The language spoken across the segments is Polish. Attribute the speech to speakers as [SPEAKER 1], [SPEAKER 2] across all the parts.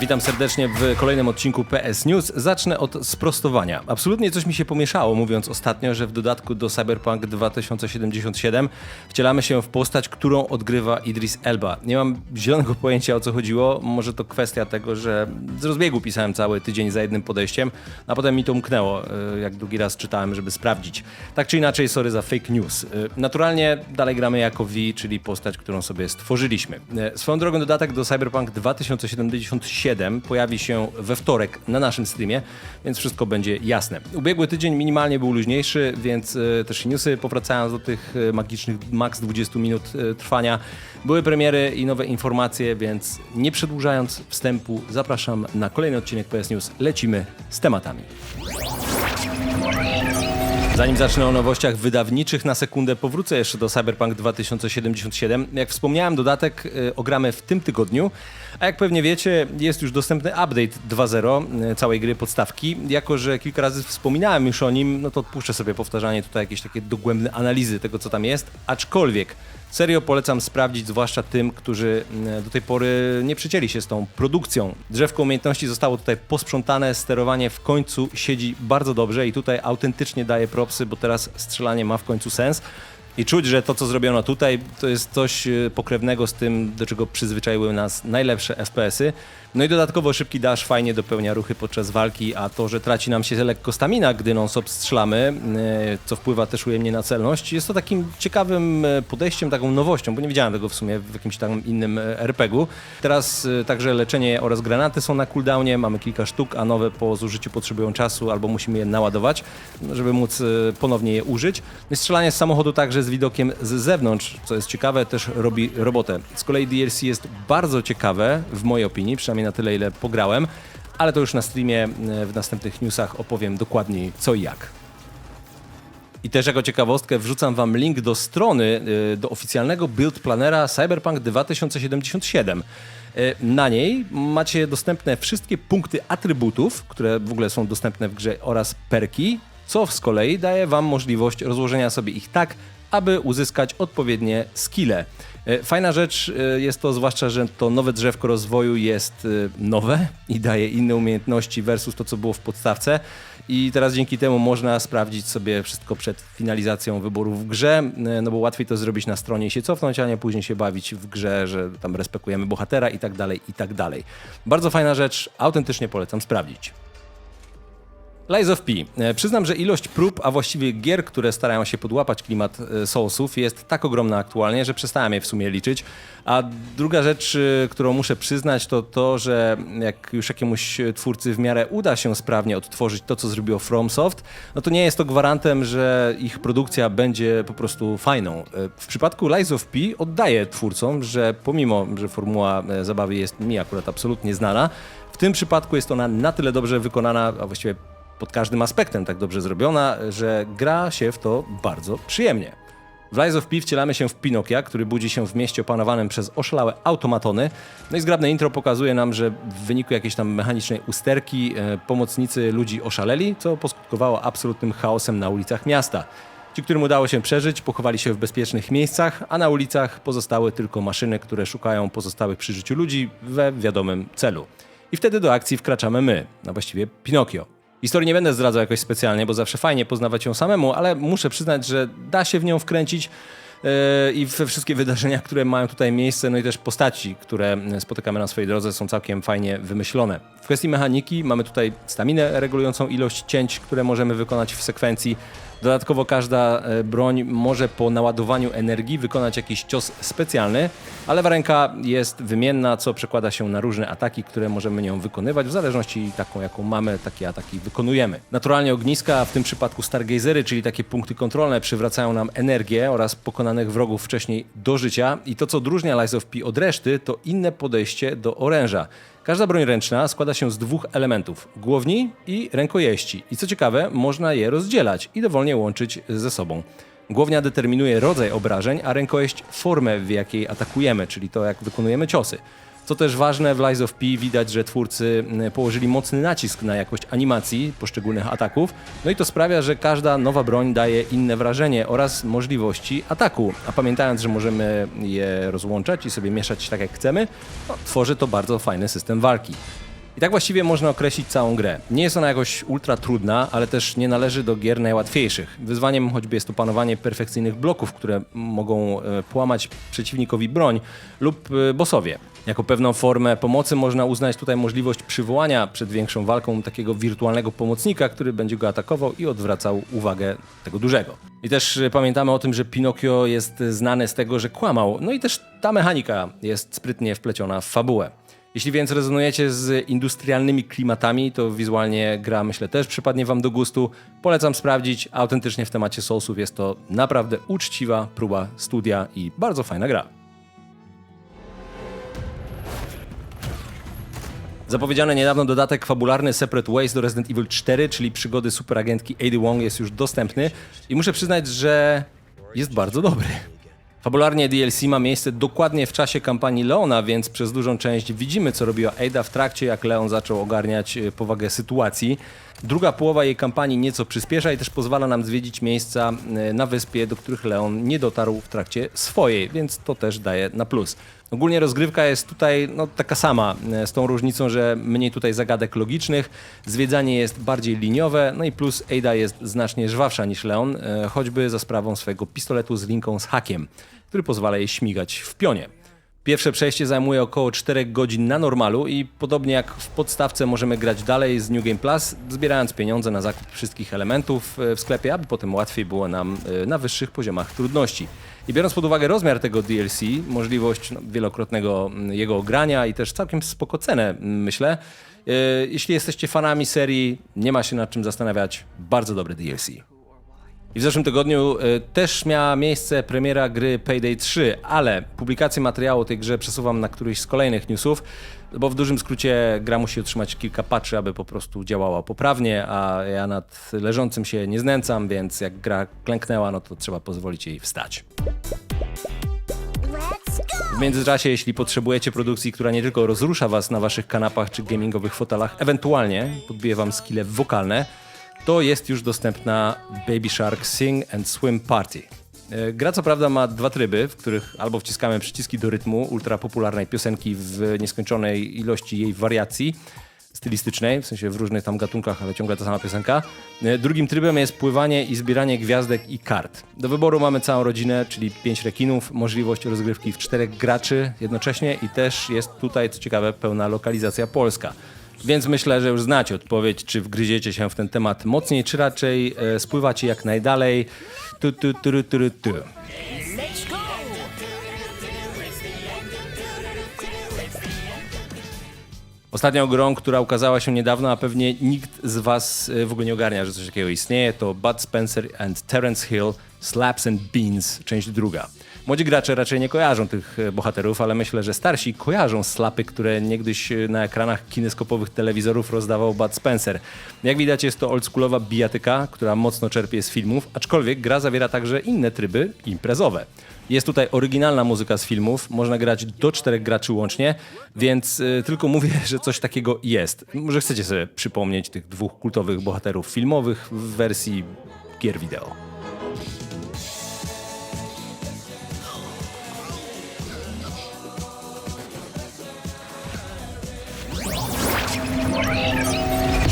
[SPEAKER 1] Witam serdecznie w kolejnym odcinku PS News. Zacznę od sprostowania. Absolutnie coś mi się pomieszało, mówiąc ostatnio, że w dodatku do Cyberpunk 2077 wcielamy się w postać, którą odgrywa Idris Elba. Nie mam zielonego pojęcia o co chodziło. Może to kwestia tego, że z rozbiegu pisałem cały tydzień za jednym podejściem, a potem mi to umknęło, y, jak drugi raz czytałem, żeby sprawdzić. Tak czy inaczej, sorry za fake news. Y, Naturalnie dalej gramy jako V, czyli postać, którą sobie stworzyliśmy. Y, Swoją drogą dodatek do Cyberpunk 2077 pojawi się we wtorek na naszym streamie, więc wszystko będzie jasne. Ubiegły tydzień minimalnie był luźniejszy, więc y, też newsy powracając do tych y, magicznych max 20 minut y, trwania. Były premiery i nowe informacje, więc nie przedłużając wstępu, zapraszam na kolejny odcinek PS News. Lecimy z tematami. Zanim zacznę o nowościach wydawniczych, na sekundę powrócę jeszcze do Cyberpunk 2077. Jak wspomniałem, dodatek y, ogramy w tym tygodniu, a jak pewnie wiecie, jest już dostępny update 2.0 y, całej gry podstawki. Jako, że kilka razy wspominałem już o nim, no to odpuszczę sobie powtarzanie tutaj jakieś takie dogłębne analizy tego, co tam jest, aczkolwiek Serio polecam sprawdzić, zwłaszcza tym, którzy mm, do tej pory nie przycięli się z tą produkcją. Drzewko umiejętności zostało tutaj posprzątane, sterowanie w końcu siedzi bardzo dobrze i tutaj autentycznie daję propsy, bo teraz strzelanie ma w końcu sens. I czuć, że to, co zrobiono tutaj, to jest coś e, pokrewnego z tym, do czego przyzwyczaiły nas najlepsze FPS-y. No i dodatkowo szybki dash fajnie dopełnia ruchy podczas walki, a to, że traci nam się lekko stamina, gdy non-stop strzelamy, e, co wpływa też ujemnie na celność, jest to takim ciekawym e, podejściem, taką nowością, bo nie widziałem tego w sumie w jakimś tam innym e, RPG-u. Teraz także leczenie oraz granaty są na cooldownie, mamy kilka sztuk, a nowe po zużyciu potrzebują czasu albo musimy je naładować, żeby móc ponownie je użyć. No strzelanie z samochodu także z widokiem z zewnątrz, co jest ciekawe, też robi robotę. Z kolei DLC jest bardzo ciekawe, w mojej opinii, przynajmniej na tyle, ile pograłem, ale to już na streamie e, w następnych newsach opowiem dokładniej co i jak. I też jako ciekawostkę wrzucam wam link do strony, y, do oficjalnego build planera Cyberpunk 2077. Y, Na niej macie dostępne wszystkie punkty atrybutów, które w ogóle są dostępne w grze oraz perki, co z kolei daje wam możliwość rozłożenia sobie ich tak, aby uzyskać odpowiednie skille. Y, Fajna rzecz y, jest to zwłaszcza, że to nowe drzewko rozwoju jest y, nowe i daje inne umiejętności versus to, co było w podstawce. I teraz dzięki temu można sprawdzić sobie wszystko przed finalizacją wyboru w grze, no bo łatwiej to zrobić na stronie i się cofnąć, a nie później się bawić w grze, że tam respektujemy bohatera i tak dalej, i tak dalej. Bardzo fajna rzecz, autentycznie polecam sprawdzić. Lies of P. E, Przyznam, że ilość prób, a właściwie gier, które starają się podłapać klimat e, Soulsów jest tak ogromna aktualnie, że przestałem je w sumie liczyć. A druga rzecz, e, którą muszę przyznać, to to, że jak już jakiemuś twórcy w miarę uda się sprawnie odtworzyć to, co zrobiło FromSoft, no to nie jest to gwarantem, że ich produkcja będzie po prostu fajną. W przypadku Lies of P oddaję twórcom, że pomimo, że formuła zabawy jest mi akurat absolutnie znana, w tym przypadku jest ona na tyle dobrze wykonana, a właściwie pod każdym aspektem tak dobrze zrobiona, że gra się w to bardzo przyjemnie. W Lies of P wcielamy się w Pinokia, który budzi się w mieście opanowanym przez oszalałe automatony. No i zgrabne intro pokazuje nam, że w wyniku jakiejś tam mechanicznej usterki e, pomocnicy ludzi oszaleli, co poskutkowało absolutnym chaosem na ulicach miasta. Ci, którym udało się przeżyć, pochowali się w bezpiecznych miejscach, a na ulicach pozostały tylko maszyny, które szukają pozostałych przy życiu ludzi we wiadomym celu. I wtedy do akcji wkraczamy my, a właściwie Pinokio. Historii nie będę zdradzał jakoś specjalnie, bo zawsze fajnie poznawać ją samemu, ale muszę przyznać, że da się w nią wkręcić yy, i we wszystkie wydarzenia, które mają tutaj miejsce, no i też postaci, które spotykamy na swojej drodze są całkiem fajnie wymyślone. W kwestii mechaniki mamy tutaj staminę regulującą ilość cięć, które możemy wykonać w sekwencji. Dodatkowo każda e, broń może po naładowaniu energii wykonać jakiś cios specjalny, a lewa ręka jest wymienna, co przekłada się na różne ataki, które możemy nią wykonywać. W zależności taką, jaką mamy, takie ataki wykonujemy. Naturalnie ogniska, w tym przypadku Stargazery, czyli takie punkty kontrolne, przywracają nam energię oraz pokonanych wrogów wcześniej do życia. I to, co odróżnia Lies of P od reszty, to inne podejście do oręża. Każda broń ręczna składa się z dwóch elementów: głowni i rękojeści. I co ciekawe, można je rozdzielać i dowolnie łączyć ze sobą. Głownia determinuje rodzaj obrażeń, a rękojeść formę, w jakiej atakujemy, czyli to, jak wykonujemy ciosy. Co też ważne, w Lies of P widać, że twórcy mm, położyli mocny nacisk na jakość animacji poszczególnych ataków, no i to sprawia, że każda nowa broń daje inne wrażenie oraz możliwości ataku. A pamiętając, że możemy je rozłączać i sobie mieszać tak jak chcemy, no, tworzy to bardzo fajny system walki. I tak właściwie można określić całą grę. Nie jest ona jakoś ultra trudna, ale też nie należy do gier najłatwiejszych. Wyzwaniem choćby jest opanowanie perfekcyjnych bloków, które mogą e, połamać przeciwnikowi broń lub e, bossowie. Jako pewną formę pomocy można uznać tutaj możliwość przywołania przed większą walką takiego wirtualnego pomocnika, który będzie go atakował i odwracał uwagę tego dużego. I też e, pamiętamy o tym, że Pinokio jest znany z tego, że kłamał. No i też ta mechanika jest sprytnie wpleciona w fabułę. Jeśli więc rezonujecie z industrialnymi klimatami, to wizualnie gra myślę też przypadnie wam do gustu. Polecam sprawdzić, autentycznie w temacie Soulsów jest to naprawdę uczciwa próba studia i bardzo fajna gra. Zapowiedziany niedawno dodatek fabularny Separate Ways do Resident Evil 4, czyli przygody superagentki Ady Wong jest już dostępny i muszę przyznać, że jest bardzo dobry. Fabularnie DLC ma miejsce dokładnie w czasie kampanii Leona, więc przez dużą część widzimy, co robiła Ada w trakcie, jak Leon zaczął ogarniać e, powagę sytuacji. Druga połowa jej kampanii nieco przyspiesza i też pozwala nam zwiedzić miejsca e, na wyspie, do których Leon nie dotarł w trakcie swojej, więc to też daje na plus. Ogólnie rozgrywka jest tutaj no, taka sama, e, z tą różnicą, że mniej tutaj zagadek logicznych, zwiedzanie jest bardziej liniowe, no i plus Ada jest znacznie żwawsza niż Leon, e, choćby za sprawą swojego pistoletu z linką z hakiem, który pozwala jej śmigać w pionie. Pierwsze przejście zajmuje około 4 godzin na normalu i podobnie jak w podstawce możemy grać dalej z New Game Plus, zbierając pieniądze na zakup wszystkich elementów e, w sklepie, aby potem łatwiej było nam e, na wyższych poziomach trudności. I biorąc pod uwagę rozmiar tego DLC, możliwość no, wielokrotnego mm, jego grania i też całkiem spoko cenę, mm, myślę, e, jeśli jesteście fanami serii, nie ma się nad czym zastanawiać, bardzo dobre DLC. I w zeszłym tygodniu y, też miała miejsce premiera gry Payday 3, ale publikację materiału tej grze przesuwam na któryś z kolejnych newsów, bo w dużym skrócie gra musi otrzymać kilka patchy, aby po prostu działała poprawnie, a ja nad leżącym się nie znęcam, więc jak gra klęknęła, no to trzeba pozwolić jej wstać. W międzyczasie, jeśli potrzebujecie produkcji, która nie tylko rozrusza was na waszych kanapach czy gamingowych fotelach, ewentualnie podbije wam skille wokalne, to jest już dostępna Baby Shark Sing and Swim Party. E, Gra co prawda ma dwa tryby, w których albo wciskamy przyciski do rytmu ultra popularnej piosenki w nieskończonej ilości jej wariacji stylistycznej, w sensie w różnych tam gatunkach, ale ciągle ta sama piosenka. E, Drugim trybem jest pływanie i zbieranie gwiazdek i kart. Do wyboru mamy całą rodzinę, czyli pięć rekinów, możliwość rozgrywki w czterech graczy jednocześnie i też jest tutaj, co ciekawe, pełna lokalizacja polska. Więc myślę, że już znacie odpowiedź, czy wgryziecie się w ten temat mocniej, czy raczej e, spływacie jak najdalej. Tu, tu, tu, tu, tu, tu. Ostatnią grą, która ukazała się niedawno, a pewnie nikt z Was e, w ogóle nie ogarnia, że coś takiego istnieje, to Bud Spencer and Terence Hill Slaps and Beans, część druga. Młodzi gracze raczej nie kojarzą tych e, bohaterów, ale myślę, że starsi kojarzą slapy, które niegdyś e, na ekranach kineskopowych telewizorów rozdawał Bud Spencer. Jak widać jest to oldschoolowa bijatyka, która mocno czerpie z filmów, aczkolwiek gra zawiera także inne tryby imprezowe. Jest tutaj oryginalna muzyka z filmów, można grać do czterech graczy łącznie, więc y, tylko mówię, że coś takiego jest. Może chcecie sobie przypomnieć tych dwóch kultowych bohaterów filmowych w wersji gier wideo.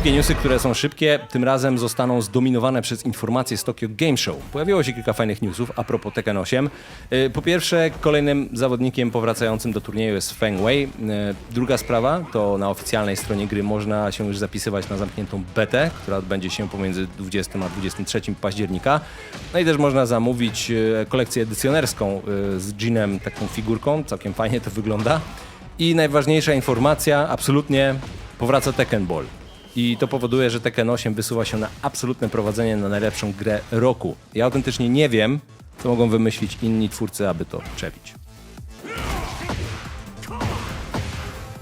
[SPEAKER 1] Szybkie newsy, które są szybkie, tym razem zostaną zdominowane przez informacje z Tokyo Game Show. Pojawiło się kilka fajnych newsów a propos Tekken 8. Yy, Po pierwsze, kolejnym zawodnikiem powracającym do turnieju jest Feng Wei. Yy, Druga sprawa, to na oficjalnej stronie gry można się już zapisywać na zamkniętą betę, która odbędzie się pomiędzy 20 a 23 października. No i też można zamówić yy, kolekcję edycjonerską z Jeanem, taką figurką, całkiem fajnie to wygląda. I najważniejsza informacja, absolutnie powraca Tekken Ball. I to powoduje, że Tekken 8 wysuwa się na absolutne prowadzenie na najlepszą grę roku. Ja autentycznie nie wiem, co mogą wymyślić inni twórcy, aby to przebić.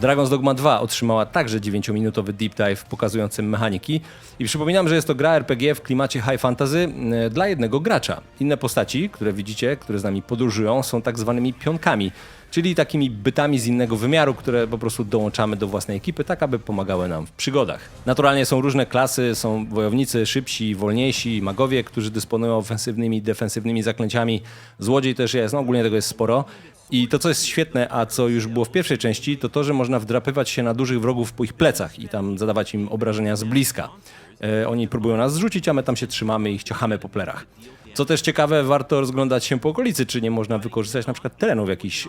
[SPEAKER 1] Dragon's Dogma 2 otrzymała także 9-minutowy deep dive pokazujący mechaniki i przypominam, że jest to gra RPG w klimacie high fantasy e, dla jednego gracza. Inne postaci, które widzicie, które z nami podróżują, są tak zwanymi pionkami, czyli takimi bytami z innego wymiaru, które po prostu dołączamy do własnej ekipy, tak aby pomagały nam w przygodach. Naturalnie są różne klasy, są wojownicy szybsi, wolniejsi, magowie, którzy dysponują ofensywnymi, defensywnymi zaklęciami. Złodziej też jest, no ogólnie tego jest sporo. I to, co jest świetne, a co już było w pierwszej części, to to, że można wdrapywać się na dużych wrogów po ich plecach i tam zadawać im obrażenia z bliska. E, oni próbują nas zrzucić, a my tam się trzymamy i ciachamy po plerach. Co też ciekawe, warto rozglądać się po okolicy, czy nie można wykorzystać na przykład terenu w jakiś e,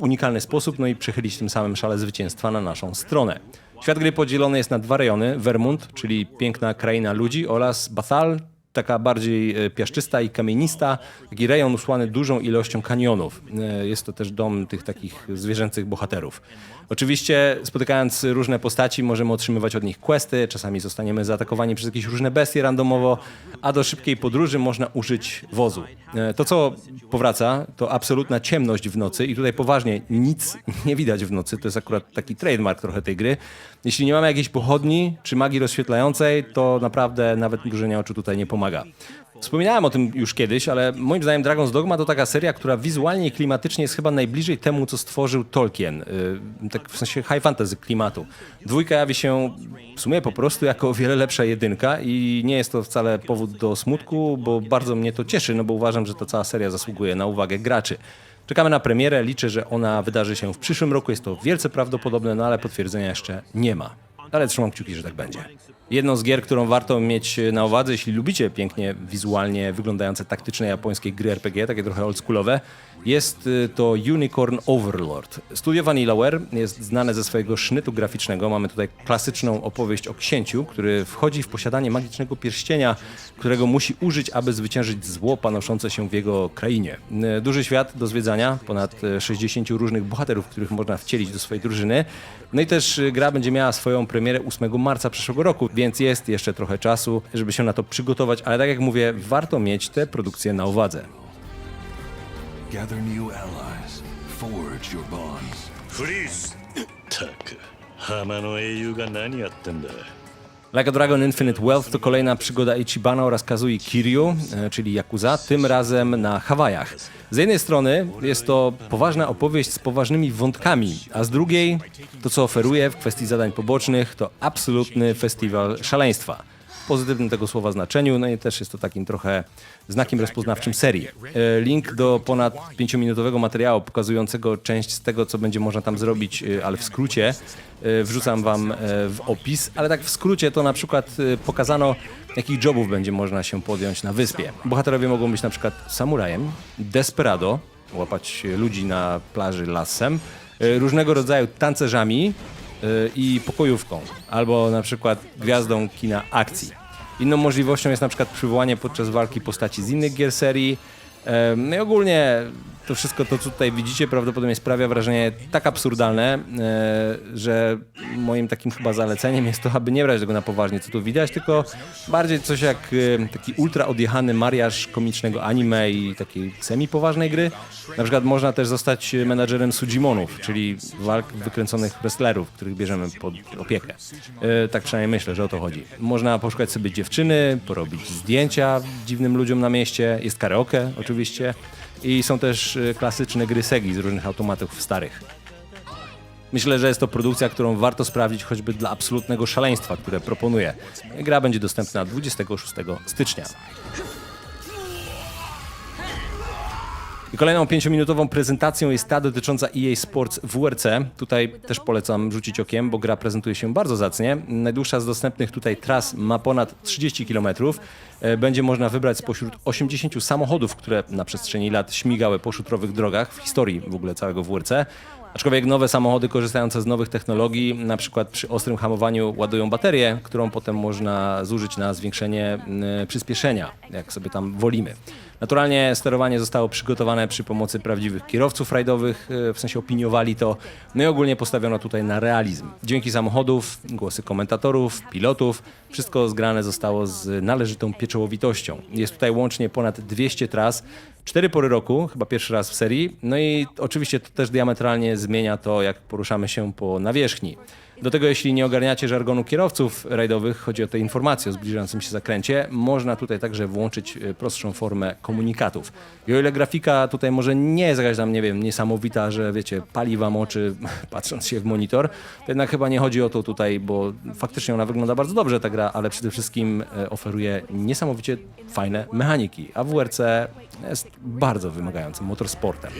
[SPEAKER 1] unikalny sposób, no i przechylić tym samym szale zwycięstwa na naszą stronę. Świat gry podzielony jest na dwa rejony. Vermont, czyli piękna kraina ludzi oraz Bathal, taka bardziej e, piaszczysta i kamienista, taki rejon usłany dużą ilością kanionów. E, Jest to też dom tych takich zwierzęcych bohaterów. Oczywiście spotykając różne postaci możemy otrzymywać od nich questy, czasami zostaniemy zaatakowani przez jakieś różne bestie randomowo, a do szybkiej podróży można użyć wozu. E, To co powraca to absolutna ciemność w nocy i tutaj poważnie nic nie widać w nocy, to jest akurat taki trademark trochę tej gry. Jeśli nie mamy jakiejś pochodni czy magii rozświetlającej, to naprawdę nawet mrużenie oczu tutaj nie pomaga. Wspominałem o tym już kiedyś, ale moim zdaniem Dragon's Dogma to taka seria, która wizualnie i klimatycznie jest chyba najbliżej temu, co stworzył Tolkien. Yy, tak w sensie high fantasy klimatu. Dwójka jawi się w sumie po prostu jako o wiele lepsza jedynka i nie jest to wcale powód do smutku, bo bardzo mnie to cieszy, no bo uważam, że ta cała seria zasługuje na uwagę graczy. Czekamy na premierę, liczę, że ona wydarzy się w przyszłym roku, jest to wielce prawdopodobne, no ale potwierdzenia jeszcze nie ma. Ale trzymam kciuki, że tak będzie. Jedną z gier, którą warto mieć na uwadze, jeśli lubicie pięknie wizualnie wyglądające taktyczne japońskie gry RPG, takie trochę oldschoolowe, jest y, to Unicorn Overlord. Studio Vanillaware jest znane ze swojego sznytu graficznego. Mamy tutaj klasyczną opowieść o księciu, który wchodzi w posiadanie magicznego pierścienia, którego musi użyć, aby zwyciężyć zło panoszące się w jego krainie. Y, Duży świat do zwiedzania, ponad y, 60 różnych bohaterów, których można wcielić do swojej drużyny. No i też y, gra będzie miała swoją premierę 8 marca przyszłego roku, więc jest jeszcze trochę czasu, żeby się na to przygotować, ale tak jak mówię, warto mieć te produkcje na uwadze.
[SPEAKER 2] Gather new allies. Forge your bonds.
[SPEAKER 3] フリーズたく浜の英雄が何やってんだ
[SPEAKER 1] Like a Dragon Infinite Wealth to kolejna przygoda Ichibana oraz Kazui Kiryu, e, czyli Yakuza, tym razem na Hawajach. Z jednej strony jest to poważna opowieść z poważnymi wątkami, a z drugiej to, co oferuje w kwestii zadań pobocznych, to absolutny festiwal szaleństwa. Pozytywnym tego słowa znaczeniu, no i też jest to takim trochę znakiem rozpoznawczym serii. E, Link do ponad 5-minutowego materiału pokazującego część z tego, co będzie można tam zrobić, e, ale w skrócie, e, wrzucam wam w opis, ale tak w skrócie to na przykład pokazano, jakich jobów będzie można się podjąć na wyspie. Bohaterowie mogą być na przykład samurajem, desperado, łapać ludzi na plaży lasem, różnego rodzaju tancerzami i pokojówką, albo na przykład gwiazdą kina akcji. Inną możliwością jest na przykład przywołanie podczas walki postaci z innych gier serii. Em, No i ogólnie to wszystko to, co tutaj widzicie, prawdopodobnie sprawia wrażenie tak absurdalne, e, że moim takim chyba zaleceniem jest to, aby nie brać tego na poważnie, co tu widać, tylko bardziej coś jak e, taki ultra odjechany mariaż komicznego anime i takiej semi-poważnej gry. Na przykład można też zostać menadżerem Sujimonów, czyli walk wykręconych wrestlerów, których bierzemy pod opiekę. E, Tak przynajmniej myślę, że o to chodzi. Można poszukać sobie dziewczyny, porobić zdjęcia dziwnym ludziom na mieście, jest karaoke oczywiście i są też e, klasyczne gry Segi z różnych automatów starych. Myślę, że jest to produkcja, którą warto sprawdzić choćby dla absolutnego szaleństwa, które proponuję. Gra będzie dostępna 26 stycznia. I kolejną pięciominutową prezentacją jest ta dotycząca EA Sports WRC. Tutaj też polecam rzucić okiem, bo gra prezentuje się bardzo zacnie. Najdłuższa z dostępnych tutaj tras ma ponad 30 km. E, Będzie można wybrać spośród 80 samochodów, które na przestrzeni lat śmigały po szutrowych drogach w historii w ogóle całego WRC. Aczkolwiek nowe samochody korzystające z nowych technologii, na przykład przy ostrym hamowaniu ładują baterię, którą potem można zużyć na zwiększenie mm, przyspieszenia, jak sobie tam wolimy. Naturalnie sterowanie zostało przygotowane przy pomocy prawdziwych kierowców rajdowych, e, w sensie opiniowali to, no i ogólnie postawiono tutaj na realizm. Dźwięki samochodów, głosy komentatorów, pilotów, wszystko zgrane zostało z należytą pieczołowitością. Jest tutaj łącznie ponad 200 tras, cztery pory roku, chyba pierwszy raz w serii, no i oczywiście to też diametralnie zmienia to, jak poruszamy się po nawierzchni. Do tego, jeśli nie ogarniacie żargonu kierowców rajdowych, chodzi o te informacje o zbliżającym się zakręcie, można tutaj także włączyć e, prostszą formę komunikatów. I o ile grafika tutaj może nie jest jakaś tam, nie wiem, niesamowita, że wiecie, pali wam oczy patrząc się w monitor, to jednak chyba nie chodzi o to tutaj, bo faktycznie ona wygląda bardzo dobrze ta gra, ale przede wszystkim e, oferuje niesamowicie fajne mechaniki, a WRC jest bardzo wymagającym motorsportem.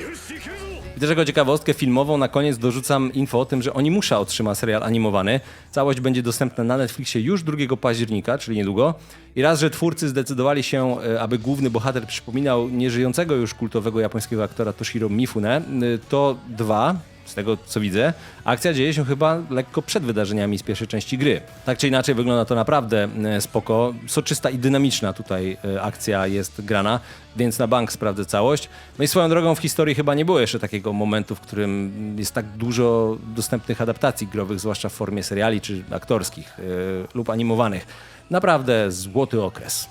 [SPEAKER 1] I Też jako ciekawostkę filmową na koniec dorzucam info o tym, że Onimusza otrzyma serial animowany. Całość będzie dostępna na Netflixie już 2 października, czyli niedługo. I raz, że twórcy zdecydowali się, e, aby główny bohater przypominał nieżyjącego już kultowego japońskiego aktora Toshiro Mifune, e, to dwa, z tego co widzę, akcja dzieje się chyba lekko przed wydarzeniami z pierwszej części gry. Tak czy inaczej wygląda to naprawdę e, spoko. Soczysta i dynamiczna tutaj e, akcja jest grana, więc na bank sprawdzę całość. No i swoją drogą w historii chyba nie było jeszcze takiego momentu, w którym jest tak dużo dostępnych adaptacji growych, zwłaszcza w formie seriali czy aktorskich e, lub animowanych. Naprawdę złoty okres.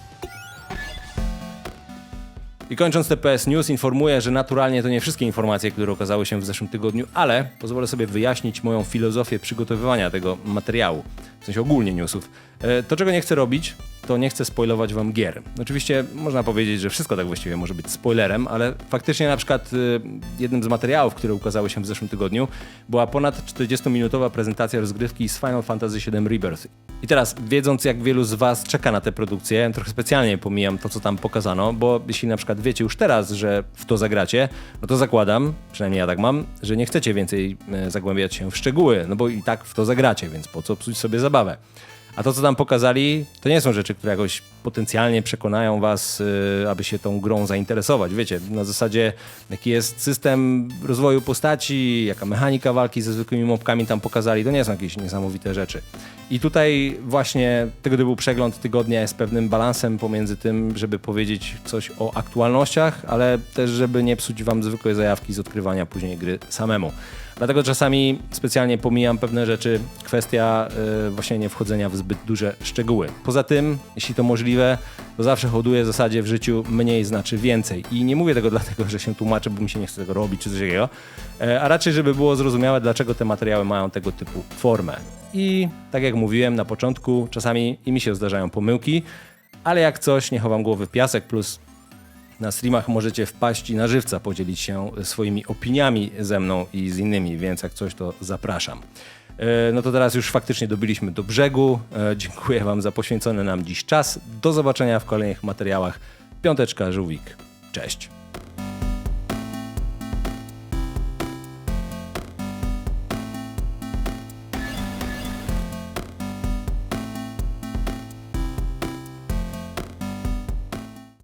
[SPEAKER 1] I kończąc TPS News, informuję, że naturalnie to nie wszystkie informacje, które okazały się w zeszłym tygodniu, ale pozwolę sobie wyjaśnić moją filozofię przygotowywania tego materiału, w sensie ogólnie newsów. E, To, czego nie chcę robić, to nie chcę spoilować wam gier. Oczywiście można powiedzieć, że wszystko tak właściwie może być spoilerem, ale faktycznie na przykład y, jednym z materiałów, które ukazały się w zeszłym tygodniu, była ponad 40-minutowa prezentacja rozgrywki z Final Fantasy VII Rebirth. I teraz, wiedząc jak wielu z was czeka na tę produkcję, trochę specjalnie pomijam to, co tam pokazano, bo jeśli na przykład wiecie już teraz, że w to zagracie, no to zakładam, przynajmniej ja tak mam, że nie chcecie więcej e, zagłębiać się w szczegóły, no bo i tak w to zagracie, więc po co psuć sobie zabawę. A to, co tam pokazali, to nie są rzeczy, które jakoś potencjalnie przekonają was, y, aby się tą grą zainteresować. Wiecie, na zasadzie jaki jest system rozwoju postaci, jaka mechanika walki ze zwykłymi mobkami tam pokazali, to nie są jakieś niesamowite rzeczy. I tutaj właśnie tego typu przegląd tygodnia jest pewnym balansem pomiędzy tym, żeby powiedzieć coś o aktualnościach, ale też, żeby nie psuć wam zwykłej zajawki z odkrywania później gry samemu. Dlatego czasami specjalnie pomijam pewne rzeczy, kwestia y, właśnie nie wchodzenia w zbyt duże szczegóły. Poza tym, jeśli to możliwe, to zawsze hoduję w zasadzie w życiu mniej znaczy więcej. I nie mówię tego dlatego, że się tłumaczę, bo mi się nie chce tego robić czy coś takiego, e, a raczej, żeby było zrozumiałe, dlaczego te materiały mają tego typu formę. I tak jak mówiłem na początku, czasami i mi się zdarzają pomyłki, ale jak coś, nie chowam głowy w piasek, plus na streamach możecie wpaść i na żywca podzielić się swoimi opiniami ze mną i z innymi, więc jak coś, to zapraszam. E, No to teraz już faktycznie dobiliśmy do brzegu. E, Dziękuję Wam za poświęcony nam dziś czas. Do zobaczenia w kolejnych materiałach. Piąteczka, żółwik. Cześć.